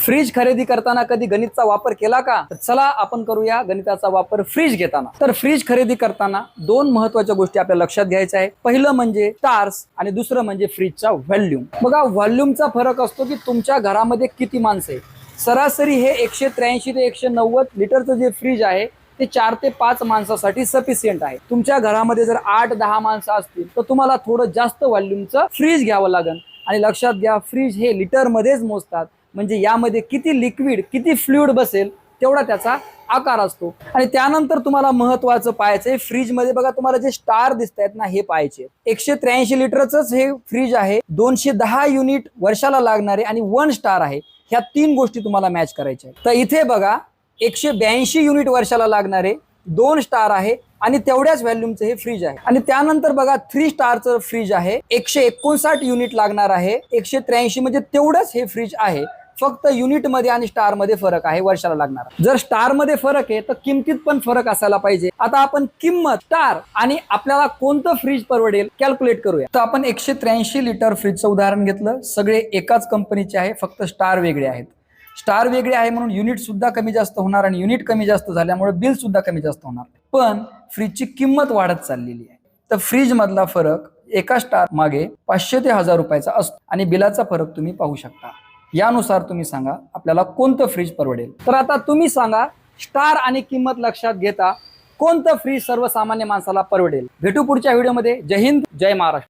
Fridge खरेदी करताना कधी गणितचा वापर केला का? तर चला आपण करूया गणिताचा वापर फ्रीज घेताना. तर फ्रीज खरेदी करताना दोन महत्त्वाच्या गोष्टी आपल्या लक्षात घ्यायच्या आहे पहिलं म्हणजे स्टार्स आणि दुसरं म्हणजे फ्रीजचा व्हॉल्यूम बघा व्हॉल्यूमचा फरक असतो की तुमच्या घरामध्ये किती माणसं आहे सरासरी हे एकशे त्र्याऐंशी ते एकशे नव्वद लिटरचं जे फ्रीज आहे ते चार ते पाच माणसासाठी सफिशियंट आहे. तुमच्या घरामध्ये जर आठ दहा माणसं असतील तर तुम्हाला थोडं जास्त व्हॉल्यूमचं फ्रीज घ्यावं लागेल. आणि लक्षात घ्या फ्रीज हे लिटरमध्येच मोजतात. म्हणजे यामध्ये किती लिक्विड किती फ्लुईड बसेल तेवढा त्याचा आकार असतो. आणि त्यानंतर तुम्हाला महत्वाचं पाहायचंय फ्रीजमध्ये बघा तुम्हाला जे स्टार दिसत आहेत ना हे पाहायचे एकशे त्र्याऐंशी लिटरच हे फ्रीज आहे दोनशे दहा युनिट वर्षाला लागणारे आणि वन स्टार आहे. ह्या तीन गोष्टी तुम्हाला मॅच करायच्या आहेत. तर इथे बघा एकशे ब्याऐंशी युनिट वर्षाला लागणारे दोन स्टार आहे आणि तेवढ्याच व्हॅल्यूमचं हे फ्रीज आहे. आणि त्यानंतर बघा थ्री स्टारचं फ्रीज आहे एकशे एकोणसाठ युनिट लागणार आहे एकशे त्र्याऐंशी म्हणजे तेवढंच हे फ्रीज आहे. फक्त युनिटमध्ये आणि स्टारमध्ये फरक आहे वर्षाला लागणार. जर स्टारमध्ये फरक आहे तर किमतीत पण फरक असायला पाहिजे. आता आपण किंमत स्टार आणि आपल्याला कोणतं फ्रीज परवडेल कॅल्क्युलेट करूया. तर आपण एकशे त्र्याऐंशी लिटर फ्रीजचं उदाहरण घेतलं. सगळे एकाच कंपनीचे आहे फक्त स्टार वेगळे आहेत. स्टार वेगळे आहे म्हणून युनिट सुद्धा कमी जास्त होणार आणि युनिट कमी जास्त झाल्यामुळे बिल सुद्धा कमी जास्त होणार. पण फ्रीजची किंमत वाढत चाललेली आहे. तर फ्रीज मधला फरक एका स्टार मागे पाचशे ते हजार रुपयाचा असतो. आणि बिलाचा फरक तुम्ही पाहू शकता. यानुसार तुम्ही सांगा आपल्याला कोणतं फ्रीज परवडेल? तर आता तुम्ही सांगा स्टार आणि किंमत लक्षात घेता कोणतं फ्रीज सर्वसामान्य माणसाला परवडेल? भेटू पुढच्या व्हिडिओमध्ये जय हिंद जय महाराष्ट्र.